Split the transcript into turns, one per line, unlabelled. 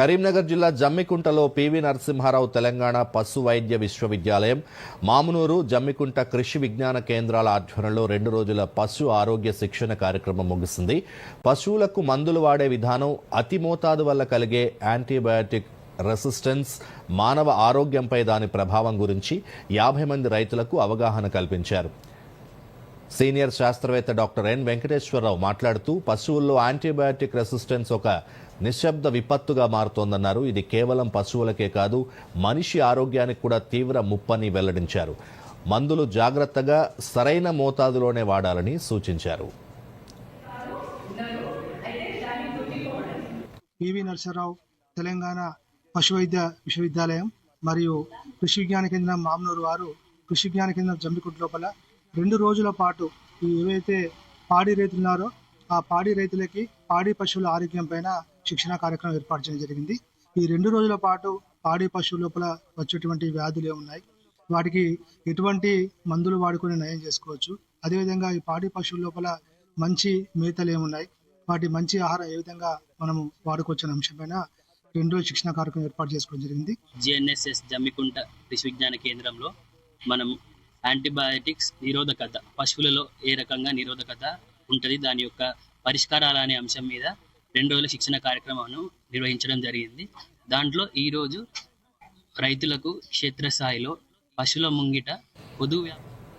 కరీంనగర్ జిల్లా జమ్మికుంటలో పివి నరసింహారావు తెలంగాణ పశు వైద్య విశ్వవిద్యాలయం మామునూరు జమ్మికుంట కృషి విజ్ఞాన కేంద్రాల ఆధ్వర్యంలో రెండు రోజుల పశు ఆరోగ్య శిక్షణ కార్యక్రమం ముగిసింది. పశువులకు మందులు వాడే విధానం అతి మోతాదు వల్ల కలిగే యాంటీబయాటిక్ రెసిస్టెన్స్ మానవ ఆరోగ్యంపై దాని ప్రభావం గురించి యాభై మంది రైతులకు అవగాహన కల్పించారు. సీనియర్ శాస్త్రవేత్త డాక్టర్ ఎన్ వెంకటేశ్వరరావు మాట్లాడుతూ పశువుల్లో యాంటీబయాటిక్ రెసిస్టెన్స్ ఒక నిశ్శబ్ద విపత్తుగా మారుతోందన్నారు. ఇది కేవలం పశువులకే కాదు మనిషి ఆరోగ్యానికి కూడా తీవ్ర ముప్పని వెల్లడించారు. మందులు జాగ్రత్తగా సరైన మోతాదులోనే వాడాలని సూచించారు.
పివి నరసరావు తెలంగాణ పశు వైద్య విశ్వవిద్యాలయం మరియు కృషి విజ్ఞాన కేంద్రం మామనూరు వారు కృషి విజ్ఞాన కేంద్రం జమ్మికుంట లోపల రెండు రోజుల పాటు ఈ ఏవైతే పాడి రైతులున్నారో ఆ పాడి రైతులకి పాడి పశువుల ఆరోగ్యం పైన శిక్షణ కార్యక్రమం ఏర్పాటు చేయడం జరిగింది. ఈ రెండు రోజుల పాటు పాడి పశువు లోపల వచ్చేటువంటి వ్యాధులు ఏమున్నాయి వాటికి ఎటువంటి మందులు వాడుకొని నయం చేసుకోవచ్చు? అదేవిధంగా ఈ పాడి పశువుల లోపల మంచి మేతలు ఏమున్నాయి వాటి మంచి ఆహారం ఏ విధంగా మనము వాడుకోవచ్చు అంశంపైన అంశం పైన రెండు రోజు శిక్షణ కార్యక్రమం ఏర్పాటు చేసుకోవడం జరిగింది.
జిఎన్ఎస్ఎస్ జమ్మికుంట కృషి విజ్ఞాన కేంద్రంలో మనం యాంటీబయాటిక్స్ నిరోధకత పశువులలో ఏ రకంగా నిరోధకత ఉంటుంది. దాని యొక్క పరిష్కారాలు అనే అంశం మీద రెండు రోజుల శిక్షణ కార్యక్రమాన్ని నిర్వహించడం జరిగింది. దాంట్లో ఈరోజు రైతులకు క్షేత్రస్థాయిలో పశువుల ముంగిట పొదువు